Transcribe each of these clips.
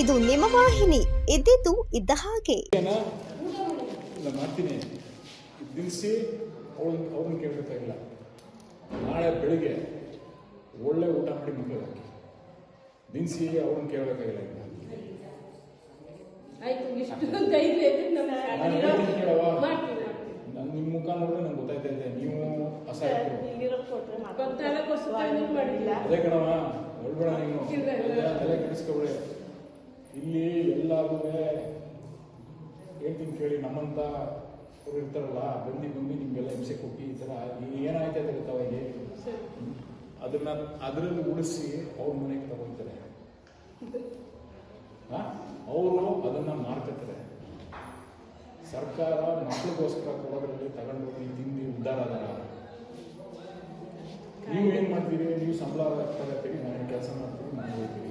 ಇದು ನಿಮ್ಮ ವಾಹಿನಿ ಇದ್ದಿದ್ದು ಇದ್ದ ಹಾಗೆ. ಇಲ್ಲ ಮಾಡ್ತೀನಿ. ದಿನಸಿ ಅವ್ಳನ್ನ ಅವ್ರನ್ನ ಕೇಳಬೇಕಾಗಿಲ್ಲ. ನಾಳೆ ಬೆಳಿಗ್ಗೆ ಒಳ್ಳೆ ಊಟ ಮಾಡಿ ಮಕ್ಕಳು ಹಾಕಿ. ದಿನಸಿ ಅವ್ರನ್ನ ಕೇಳಬೇಕಾಗಿಲ್ಲ ಇಲ್ಲ ಆಯ್ತು ಇಷ್ಟು ಧೈರ್ಯ ಇದ್ರೆ ನಾನು ಇರೋ- ಕೇಳವ್ವ. ಮಾಡ್ತೀನಿ ನಿಮ್ಮ ಮುಖ ನೋಡಿದ್ರೆ ನಂಗೆ ಗೊತ್ತಾಯ್ತಾ ಇದೆ. ನೀವು ಮಾಡಿಲ್ಲ. ಅದೇ ಕಣವ ಹೇಳ್ಬೇಡ ನೀವು ಇಲ್ಲ, ಇಲ್ಲ. ತಲೆ ಕೆಡಿಸ್ಕೊಬೇಡ. ಇಲ್ಲಿ ಎಲ್ಲಾದ್ರೂ ಹೇಳ್ತೀನಿ ಕೇಳಿ ನಮ್ಮಂತ ಅವ್ರು ಇರ್ತಾರಲ್ಲ ಬಂದು ಬಂದು ನಿಮ್ಗೆಲ್ಲ ಹಿಂಸೆ ಕೊಟ್ಟು ಈ ಥರ ಈಗ ಅಂತ ಇದೆ ಇಲ್ಲಿ ಅದನ್ನ ಅದರಲ್ಲಿ ಉಳಿಸಿ ಅವ್ರ ಮನೆಗೆ ತಗೊಳ್ತಾರೆ ಅವರು ಅದನ್ನ ಮಾರ್ಕತ್ತಾರೆ ಸರ್ಕಾರ ಮಕ್ಕಳಿಗೋಸ್ಕರ ಕೊಡೋದ್ರಲ್ಲಿ ತಗೊಂಡು ಹೋಗಿ ತಿಂದು ಉದ್ದಾರ ಅದರ ನೀವು ಏನ್ ಮಾಡ್ತೀರಿ? ನೀವು ಸಂಬಳ ತಗೋತೀರಿ ನಾನು ಕೆಲಸ ಮಾಡ್ತೀವಿ ನಾನು ಹೋಗ್ತೀವಿ.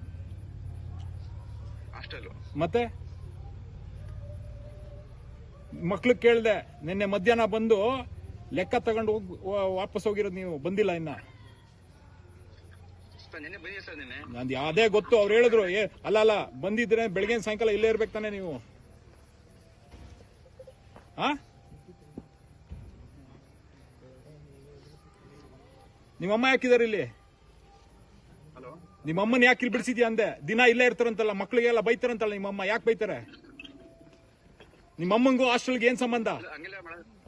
ಹಾಸ್ಟೆಲು ಮತ್ತೆ? ಮಕ್ಳು ಕೇಳ್ದೆ ನಿನ್ನೆ ಮಧ್ಯಾಹ್ನ ಬಂದು ಲೆಕ್ಕ ತಗೊಂಡು ಹೋಗಿ ವಾಪಸ್ ಹೋಗಿರೋದು ನೀವು ಬಂದಿಲ್ಲ ಇನ್ನ. ನಂದು ಅದೇ ಗೊತ್ತು ಅವ್ರು ಹೇಳಿದ್ರು ಏ ಅಲ್ಲ ಅಲ್ಲ ಬಂದಿದ್ರೆ ಬೆಳಗ್ಗೆ ಸಾಯಂಕಾಲ ಇಲ್ಲೇ ಇರ್ಬೇಕು ತಾನೆ ನೀವು. ಆ? ನಿಮ್ಮಮ್ಮ ಹಾಕಿದಾರೆ ಇಲ್ಲಿ? ನಿಮ್ಮಮ್ಮನ ಯಾಕೆ ಇಲ್ಲಿ ಬಿಡಿಸಿದ್ಯಾ ಅಂದೆ? ದಿನ ಇಲ್ಲೇ ಇರ್ತಾರಂತಲ್ಲ ಮಕ್ಳಿಗೆಲ್ಲ ಬೈತಾರಂತಲ್ಲ ನಿಮ್ಮಮ್ಮ ಯಾಕೆ ಬೈತಾರೆ? ನಿಮ್ಮಮ್ಮಂಗೂ ಹಾಸ್ಟೆಲ್ಗೆ ಏನ್ ಸಂಬಂಧ?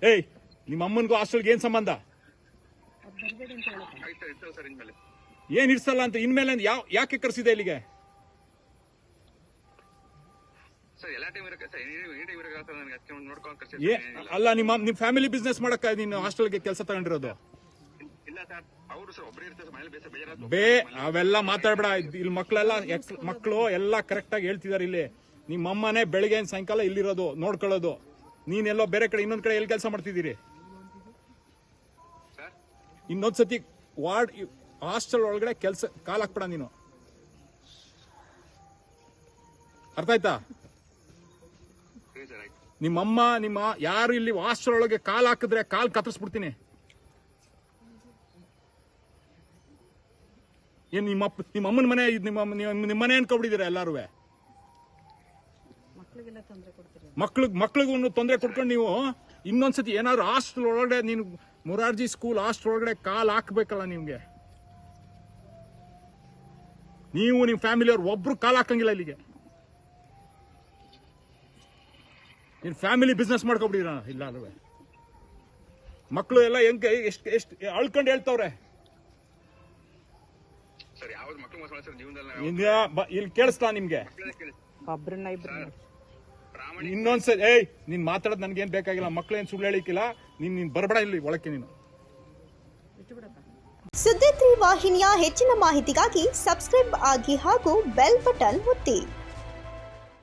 ಏಯ್ ನಿಮ್ಮಮ್ಮನ್ಗೂ ಹಾಸ್ಟೆಲ್ಗೆ ಏನ್ ಸಂಬಂಧ? ಏನ್ ಇರ್ಸಲ್ಲ ಅಂತ ಇನ್ಮೇಲೆ ಯಾವ ಯಾಕೆ ಕರ್ಸಿದೆ ಇಲ್ಲಿಗೆ? ಅಲ್ಲ ನಿಮ್ಮ ನಿಮ್ ಫ್ಯಾಮಿಲಿ ಬಿಸ್ನೆಸ್ ಮಾಡಕ್ಕ ನೀನು ಹಾಸ್ಟೆಲ್ಗೆ ಕೆಲಸ ತಗೊಂಡಿರೋದು? ಬೇ, ಅವೆಲ್ಲ ಮಾತಾಡ್ಬೇಡ. ಇಲ್ಲಿ ಮಕ್ಕಳೆಲ್ಲ ಮಕ್ಕಳು ಎಲ್ಲ ಕರೆಕ್ಟ್ ಆಗಿ ಹೇಳ್ತಿದಾರೆ ಇಲ್ಲಿ. ನಿಮ್ಮ ಅಮ್ಮನೇ ಬೆಳಿಗ್ಗೆ ಸಾಯಂಕಾಲ ಇಲ್ಲಿರೋದು, ನೋಡ್ಕೊಳ್ಳೋದು. ನೀನೆಲ್ಲೋ ಬೇರೆ ಕಡೆ, ಇನ್ನೊಂದ್ ಕಡೆ ಎಲ್ಲಿ ಕೆಲಸ ಮಾಡ್ತಿದ್ದೀರಿ? ಇನ್ನೊಂದ್ಸತಿ ವಾರ್ಡ್ ಹಾಸ್ಟೆಲ್ ಒಳಗಡೆ ಕೆಲಸ, ಕಾಲ್ ಹಾಕ್ಬೇಡ ನೀನು. ಅರ್ಥ ಆಯ್ತಾ? ನಿಮ್ಮಮ್ಮ, ನಿಮ್ಮ, ಯಾರು ಇಲ್ಲಿ ಹಾಸ್ಟೆಲ್ ಒಳಗೆ ಕಾಲ್ ಹಾಕಿದ್ರೆ ಕಾಲ್ ಕತ್ತರಿಸ್ಬಿಡ್ತೀನಿ. ಏನ್ ನಿಮ್ಮ ಅಪ್ಪ ನಿಮ್ಮ ಅಮ್ಮನ ಮನೆ ಇದು ನಿಮ್ಮ ನಿಮ್ಮ- ನಿಮ್ಮ ಮನೆ ಅನ್ಕೊಬಿಟ್ಟಿದ್ದೀರಾ ಎಲ್ಲಾರು ಮಕ್ಳಿಗೆ ಮಕ್ಳಿಗೂ ತೊಂದರೆ ಕೊಟ್ಕೊಂಡು ನೀವು ಇನ್ನೊಂದ್ಸತಿ ಏನಾದ್ರು ಹಾಸ್ಟೆಲ್ ಒಳಗಡೆ ನೀನು ಮುರಾರ್ಜಿ ಸ್ಕೂಲ್ ಹಾಸ್ಟೆಲ್ ಒಳಗಡೆ ಕಾಲ್ ಹಾಕ್ಬೇಕಲ್ಲ ನಿಮ್ಗೆ. ನೀವು ನಿಮ್ಮ ಫ್ಯಾಮಿಲಿ ಅವ್ರು ಒಬ್ರು ಕಾಲ್ ಹಾಕಂಗಿಲ್ಲ ಇಲ್ಲಿಗೆ. ನೀನ್ ಫ್ಯಾಮಿಲಿ ಬಿಸ್ನೆಸ್ ಮಾಡ್ಕೊಬಿಡಿ ಇಲ್ಲ ಅಲ್ವೇ ಮಕ್ಕಳು ಎಲ್ಲ ಹೆಂಗೆ ಎಷ್ಟು ಎಷ್ಟು ಅಳ್ಕೊಂಡು ಹೇಳ್ತವ್ರೆ ಸರ್ ಯಾವ್ದು ಮಕ್ಕಳು ಮೋಸ ಮಾಡಿ ಸರ್ ಜೀವನದಲ್ಲಿ ನಾವು ಹಿಂಗ ಇಲ್ಲಿ ಕೇಳಿಸ್ತಾ ನಿಮ್ಗೆ? ಒಬ್ರನ್ನ ಇಬ್ರು ಇನ್ನೊಂದ್ಸರಿ ಏಯ್ ನೀನ್ ಮಾತಾಡೋದು ನನ್ಗೇನ್ ಬೇಕಾಗಿಲ್ಲ ಮಕ್ಳೇನ್ ಸುಳ್ಳು ಹೇಳಿಕ್ಕಿಲ್ಲ ನೀನ್ ನೀನ್ ಬರಬೇಡ ಇಲ್ಲಿ ಒಳಕ್ಕೆ ನೀನು. ಸುದ್ದಿ ತ್ರೀ ವಾಹಿನಿಯ ಹೆಚ್ಚಿನ ಮಾಹಿತಿಗಾಗಿ ಸಬ್ಸ್ಕ್ರೈಬ್ ಆಗಿ ಹಾಗೂ ಬೆಲ್ ಬಟನ್ ಒತ್ತಿ.